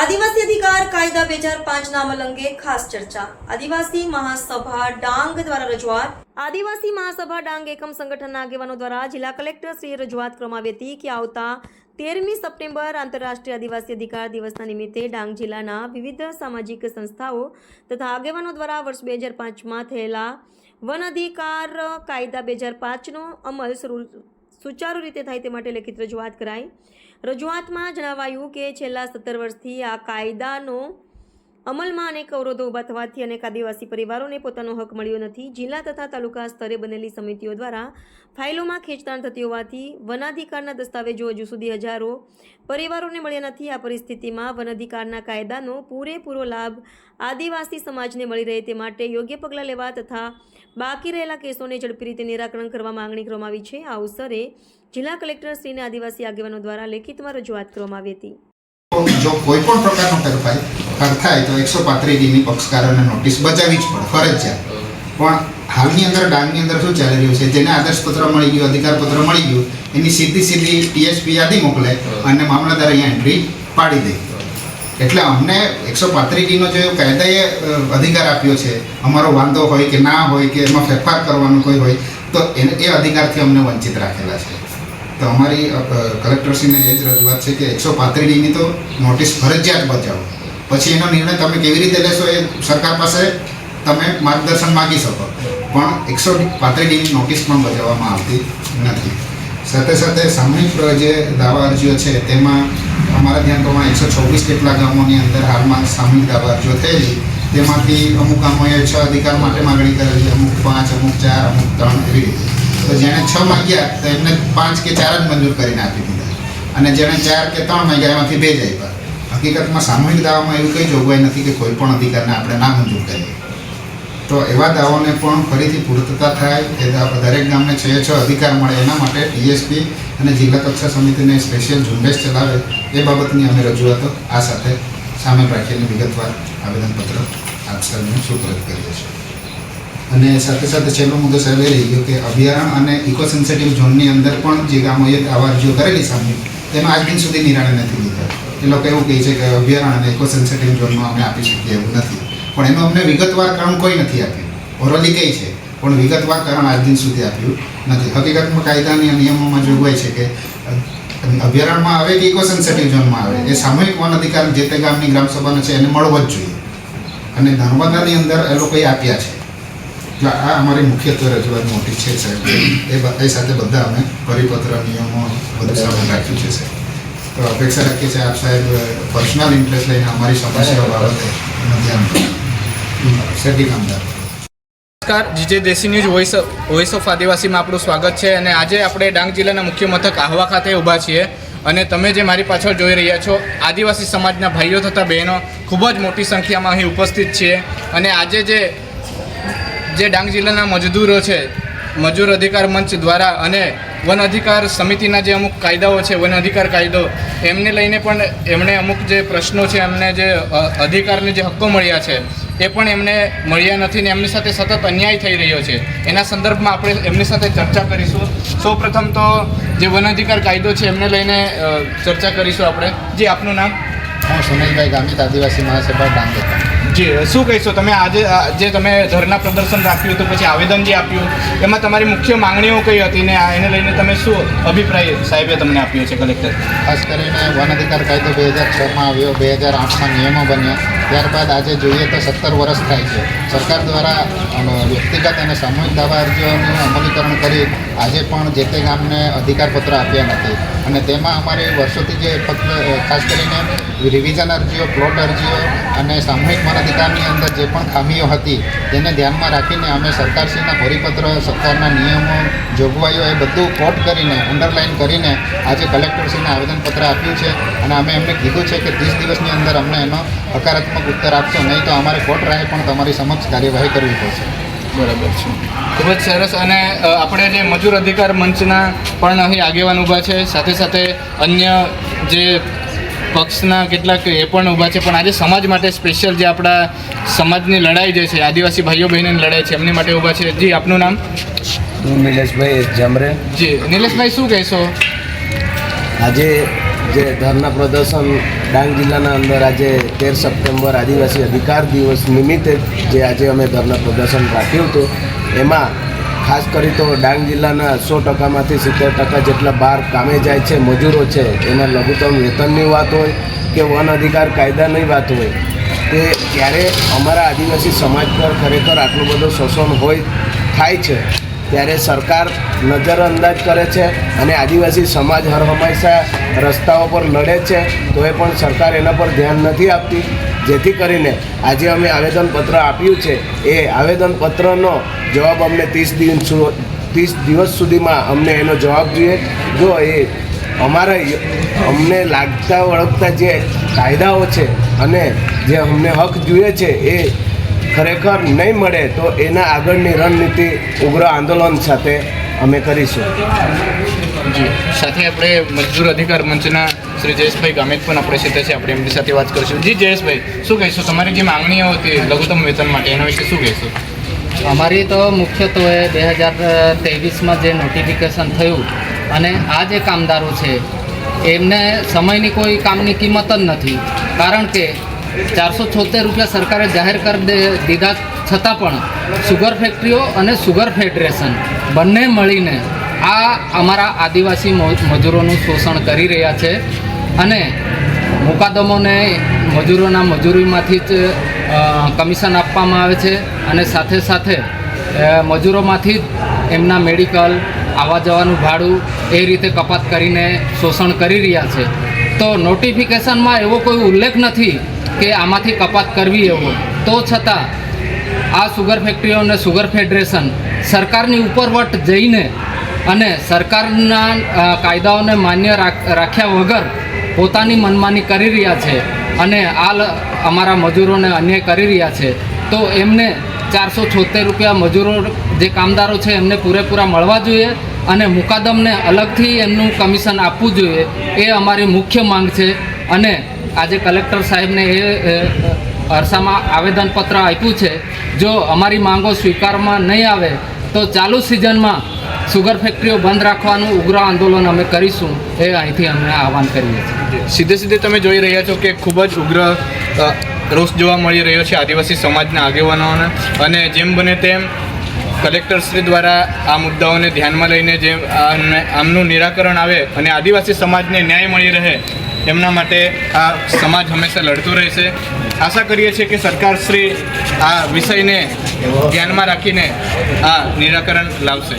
આદિવાસી અધિકાર કાયદા બે હજાર પાંચનામલ અંગે ખાસ ચર્ચા. આદિવાસી મહાસભા ડાંગ દ્વારા રજૂઆત. આદિવાસી મહાસભા ડાંગ એકમ સંગઠનના આગેવાનો દ્વારા જિલ્લા કલેક્ટર શ્રીએ રજૂઆત કરવામાં આવી હતી કે આવતા તેરમી સપ્ટેમ્બર આંતરરાષ્ટ્રીય આદિવાસી અધિકાર દિવસના નિમિત્તે ડાંગ જિલ્લાના વિવિધ સામાજિક સંસ્થાઓ તથા આગેવાનો દ્વારા વર્ષ બે હજાર પાંચમાં થયેલા વન અધિકાર કાયદા બે હજાર પાંચનો અમલ શરૂ સુચારુ રીતે થાય તે માટે લેખિત રજૂઆત કરાઈ. રજૂઆતમાં જણાવાયું કે છેલ્લા સત્તર વર્ષથી આ કાયદાનો અમલમાં અનેક અવરોધો ઊભા થવાથી અનેક આદિવાસી પરિવારોને પોતાનો હક મળ્યો નથી. જિલ્લા તથા તાલુકા સ્તરે બનેલી સમિતિઓ દ્વારા ફાઇલોમાં ખેંચતાણ થતી હોવાથી વનાધિકારના દસ્તાવેજો હજુ સુધી હજારો પરિવારોને મળ્યા નથી. આ પરિસ્થિતિમાં વનાધિકારના કાયદાનો પૂરેપૂરો લાભ આદિવાસી સમાજને મળી રહે તે માટે યોગ્ય પગલાં લેવા તથા બાકી રહેલા કેસોને ઝડપી રીતે નિરાકરણ કરવા માંગણી કરવામાં આવી છે. આ અવસરે જિલ્લા કલેક્ટર શ્રીને આદિવાસી આગેવાનો દ્વારા લેખિતમાં રજૂઆત કરવામાં આવી હતી. જો કોઈ પણ પ્રકારનો ફેરફાર ફેર થાય તો એકસો પાંત્રીસ ડીની પક્ષકારોને નોટિસ બચાવવી જ પડે ફરજિયાત. પણ હાલની અંદર ડાંગની અંદર શું ચાલી રહ્યું છે? જેને આદર્શપત્ર મળી ગયું અધિકારપત્ર મળી ગયું એની સીધી સીધી ટીએસપી યાદી મોકલે અને મામલતદાર અહીંયા એન્ટ્રી પાડી દે. એટલે અમને એકસો પાંત્રીસ ડીનો જે કાયદાએ અધિકાર આપ્યો છે અમારો વાંધો હોય કે ના હોય કે એમાં ફેરફાર કરવાનો કોઈ હોય તો એને એ અધિકારથી અમને વંચિત રાખેલા છે. તો અમારી કલેક્ટરશ્રીને એ જ રજૂઆત છે કે એકસો પાંત્રીસ ડીની તો નોટિસ ફરજિયાત બચાવો પછી એનો નિર્ણય તમે કેવી રીતે લેશો એ સરકાર પાસે તમે માર્ગદર્શન માગી શકો. પણ એકસો પાંત્રીસ નોટિસ પણ બજાવવામાં આવતી નથી. સાથે સાથે સામૂહિક જે દાવા અરજીઓ છે, તેમાં અમારા ધ્યાન પ્રમાણે એકસો છવ્વીસ જેટલા ગામોની અંદર હાલમાં સામૂહિક દાવા અરજીઓ થયેલી. તેમાંથી અમુક ગામોએ છ અધિકાર માટે માગણી કરેલી, અમુક પાંચ, અમુક ચાર, અમુક ત્રણ એવી રીતે. તો જેણે છ માગ્યા, તો એમને પાંચ કે ચાર જ મંજૂર કરીને આપી દીધા. અને જેણે ચાર કે ત્રણ માગ્યા, એમાંથી બે જ આપ્યા. હકીકતમાં સામૂહિક દાવામાં એવી કંઈ જોગવાઈ નથી કે કોઈ પણ અધિકારને આપણે ના મંજૂર કરીએ. તો એવા દાવાને પણ ફરીથી પૂર્તતા થાય, એ દરેક ગામને છ છ અધિકાર મળે એના માટે ટીએસપી અને જિલ્લા કક્ષા સમિતિને સ્પેશિયલ ઝુંબેશ ચલાવે, એ બાબતની અમે રજૂઆતો આ સાથે સામે રાખીને વિગતવાર આવેદનપત્ર આપ સર્વને સુપ્રત કરીએ છીએ. અને સાથે સાથે છેલ્લો મુદ્દો એ રહી ગયો કે અભયારણ્ય અને ઇકો સેન્સિટિવ ઝોનની અંદર પણ જે ગામોએ આવા અરજીઓ કરેલી સામે, તેમાં આજ દિન સુધી નિર્ણય નથી લીધા. એ લોકો એવું કહે છે કે અભયારણ્ય અને ઇકો સેન્સિટિવ ઝોનમાં અમે આપી શકીએ એવું નથી. પણ એનું અમને વિગતવાર કારણ કોઈ નથી આપ્યું. ઓરલી કહે છે, પણ વિગતવાર કારણ આજ દિન સુધી આપ્યું નથી. હકીકતમાં કાયદાની નિયમોમાં જોગવાઈ છે કે અભયારણ્યમાં આવે કે ઇકો સેન્સિટિવ ઝોનમાં આવે? એ સામૂહિક વન અધિકાર જે તે ગામની ગ્રામસભાનો છે એને મળવો જ જોઈએ. અને નર્મદાની અંદર એ લોકોએ આપ્યા છે. આ અમારી મુખ્યત્વે રજૂઆત મોટી છે સાહેબ. એ સાથે બધા અમે પરિપત્ર, નિયમો, બધું સામે રાખ્યું છે સાહેબ. તો અપેક્ષા રાખીએ છીએ આપ સાહેબ પર્સનલ ઇન્ટરેસ્ટ લઈને અમારી સમસ્યાઓ બાબતે. રાખો કામદાર નમસ્કાર, GJ Desi news voice voice of આદિવાસીમાં આપણું સ્વાગત છે. અને આજે આપણે ડાંગ જિલ્લાના મુખ્ય મથક આહવા ખાતે ઊભા છીએ. અને તમે જે મારી પાછળ જોઈ રહ્યા છો, આદિવાસી સમાજના ભાઈઓ તથા બહેનો ખૂબ જ મોટી સંખ્યામાં અહીં ઉપસ્થિત છીએ અને આજે જે જે ડાંગ જિલ્લાના મજદૂરો છે, મજૂર અધિકાર મંચ દ્વારા અને વન અધિકાર સમિતિના જે અમુક કાયદાઓ છે, વન અધિકાર કાયદો, એમને લઈને પણ એમણે અમુક જે પ્રશ્નો છે, એમને જે અધિકારને જે હક્કો મળ્યા છે, એ પણ એમને મળ્યા નથી ને એમની સાથે સતત અન્યાય થઈ રહ્યો છે. એના સંદર્ભમાં આપણે એમની સાથે ચર્ચા કરીશું. સૌપ્રથમ તો જે વન અધિકાર કાયદો છે, એમને લઈને ચર્ચા કરીશું આપણે. જે, આપનું નામ? હું સુનિલભાઈ ગામિત, આદિવાસી મહાસભા ડાંગેતા જી, શું કહીશો તમે? આજે જે તમે ધરના પ્રદર્શન રાખ્યું હતું, પછી આવેદન જે આપ્યું, એમાં તમારી મુખ્ય માંગણીઓ કઈ હતી ને એને લઈને તમે શું અભિપ્રાય સાહેબે તમને આપ્યો છે, કલેક્ટર? ખાસ કરીને વન અધિકાર કાયદો બે હજાર છમાં આવ્યો, બે હજાર આઠમાં નિયમો બન્યા. ત્યારબાદ આજે જોઈએ તો સત્તર વર્ષ થાય છે. સરકાર દ્વારા વ્યક્તિગત અને સામૂહિક દાવા અરજીઓનું અમલીકરણ કરી આજે પણ જે તે ગામને અધિકારપત્ર આપ્યા નથી. અને તેમાં અમારે વર્ષોથી જે ફક્ત ખાસ કરીને રિવિઝન અરજીઓ પ્લોટ અરજીઓ અને સામૂહિક વન અધિકારની અંદર જે પણ ખામીઓ હતી, તેને ધ્યાનમાં રાખીને અમે સરકારશ્રીના પરિપત્ર, સરકારના નિયમો, જોગવાઈઓ એ બધું કોટ કરીને અંડરલાઇન કરીને આજે કલેક્ટરશ્રીને આવેદનપત્ર આપ્યું છે. અને અમે એમને કીધું છે કે ત્રીસ દિવસની અંદર અમને એનો હકારાત્મક ઉત્તર આપશો નહીં તો અમારે કોર્ટ રાહે પણ તમારી સમક્ષ કાર્યવાહી કરવી પડશે. બરાબર છે. ખૂબ જ સરસ અને આપણે જે મજૂર અધિકાર મંચના પણ અહીં આગેવાન ઊભા છે સાથે સાથે અન્ય જે પક્ષના કેટલાક એ પણ ઊભા છે પણ આજે સમાજ માટે સ્પેશિયલ જે આપણા સમાજની લડાઈ જે છે આદિવાસી ભાઈઓ બહેનોની લડાઈ છે એમની માટે ઊભા છે. જી આપનું નામ? હું નિલેશભાઈ જમરે જામરે. જી નિલેશભાઈ શું કહેશો? આજે જે ધરના પ્રદર્શન ડાંગ જિલ્લાના અંદર આજે તેર સપ્ટેમ્બર આદિવાસી અધિકાર દિવસ નિમિત્તે જે આજે અમે ધરના પ્રદર્શન રાખ્યું હતું, એમાં ખાસ કરી તો ડાંગ જિલ્લાના સો ટકામાંથી સિત્તેર ટકા જેટલા બહાર કામે જાય છે, મજૂરો છે, એના લઘુત્તમ વેતનની વાત હોય કે વન અધિકાર કાયદાની વાત હોય, તે ત્યારે અમારા આદિવાસી સમાજ પર ખરેખર આટલું બધું શોષણ હોય, થાય છે. ત્યારે સરકાર નજરઅંદાજ કરે છે અને આદિવાસી સમાજ હર હંમેશા રસ્તાઓ પર લડે છે, તો એ પણ સરકાર એના પર ધ્યાન નથી આપતી. જેથી કરીને આજે અમે આવેદનપત્ર આપ્યું છે. એ આવેદનપત્રનો જવાબ અમને ત્રીસ દિવસ ત્રીસ દિવસ સુધીમાં અમને એનો જવાબ જોઈએ. જો એ અમારા અમને લાગતા, વળગતા જે કાયદાઓ છે અને જે અમને હક જોઈએ છે, એ ખરેખર નહીં મળે તો એના આગળની રણનીતિ ઉગ્ર આંદોલન સાથે અમે કરીશું. સાથે આપણે મજદૂર અધિકાર મંચના શ્રી જયેશભાઈ ગામિત પણ આપણે સીધે છે આપણે એમની સાથે વાત કરીશું. જી જયેશભાઈ શું કહીશું? તમારી જે માંગણીઓ હતી લઘુત્તમ વેતન માટે એના વિશે શું કહેશો? અમારી તો મુખ્યત્વે બે હજાર ત્રેવીસમાં જે નોટિફિકેશન થયું અને આ જે કામદારો છે એમને સમયની કોઈ કામની કિંમત જ નથી. કારણ કે ચારસો છોતેર રૂપિયા સરકારે જાહેર કરી દીધા છતાં પણ સુગર ફેક્ટરીઓ અને સુગર ફેડરેશન બંને મળીને આ અમારા આદિવાસી મજૂરોનું શોષણ કરી રહ્યા છે. અને મુકાદમોને મજૂરોના મજૂરીમાંથી જ કમિશન આપવામાં આવે છે અને સાથે સાથે મજૂરોમાંથી જ એમના મેડિકલ, આવવા જવાનું ભાડું એ રીતે કપાત કરીને શોષણ કરી રહ્યા છે. તો નોટિફિકેશનમાં એવો કોઈ ઉલ્લેખ નથી કે આમાંથી કપાત કરવી એવો. તો છતાં, આ સુગર ફેક્ટરીઓ અને સુગર ફેડરેશન સરકારની ઉપરવટ જઈને અને સરકારના કાયદાઓને માન્ય રાખ- રાખ્યા વગર પોતાની મનમાની કરી રહ્યા છે અને આ અમારા મજૂરોને અન્યાય કરી રહ્યા છે. તો એમને ચારસો છોતેર રૂપિયા મજૂરો જે કામદારો છે એમને પૂરેપૂરા મળવા જોઈએ અને મુકાદમને અલગથી એમનું કમિશન આપવું જોઈએ એ અમારી મુખ્ય માંગ છે. અને આજે કલેક્ટર સાહેબને એ અરસામાં આવેદનપત્ર આપ્યું છે. જો અમારી માંગો સ્વીકારવામાં નહીં આવે તો ચાલુ સિઝનમાં સુગર ફેક્ટરીઓ બંધ રાખવાનું ઉગ્ર આંદોલન અમે કરીશું એ અહીંથી અમે આહવાન કરીએ છીએ. સીધે સીધે તમે જોઈ રહ્યા છો કે ખૂબ જ ઉગ્ર રોષ જોવા મળી રહ્યો છે આદિવાસી સમાજના આગેવાનોને. અને જેમ બને તેમ કલેક્ટરશ્રી દ્વારા આ મુદ્દાઓને ધ્યાનમાં લઈને જે આમનું નિરાકરણ આવે અને આદિવાસી સમાજને ન્યાય મળી રહે, એમના માટે આ સમાજ હંમેશા લડતું રહેશે. આશા કરીએ છીએ કે સરકારશ્રી આ વિષયને ધ્યાનમાં રાખીને આ નિરાકરણ લાવશે.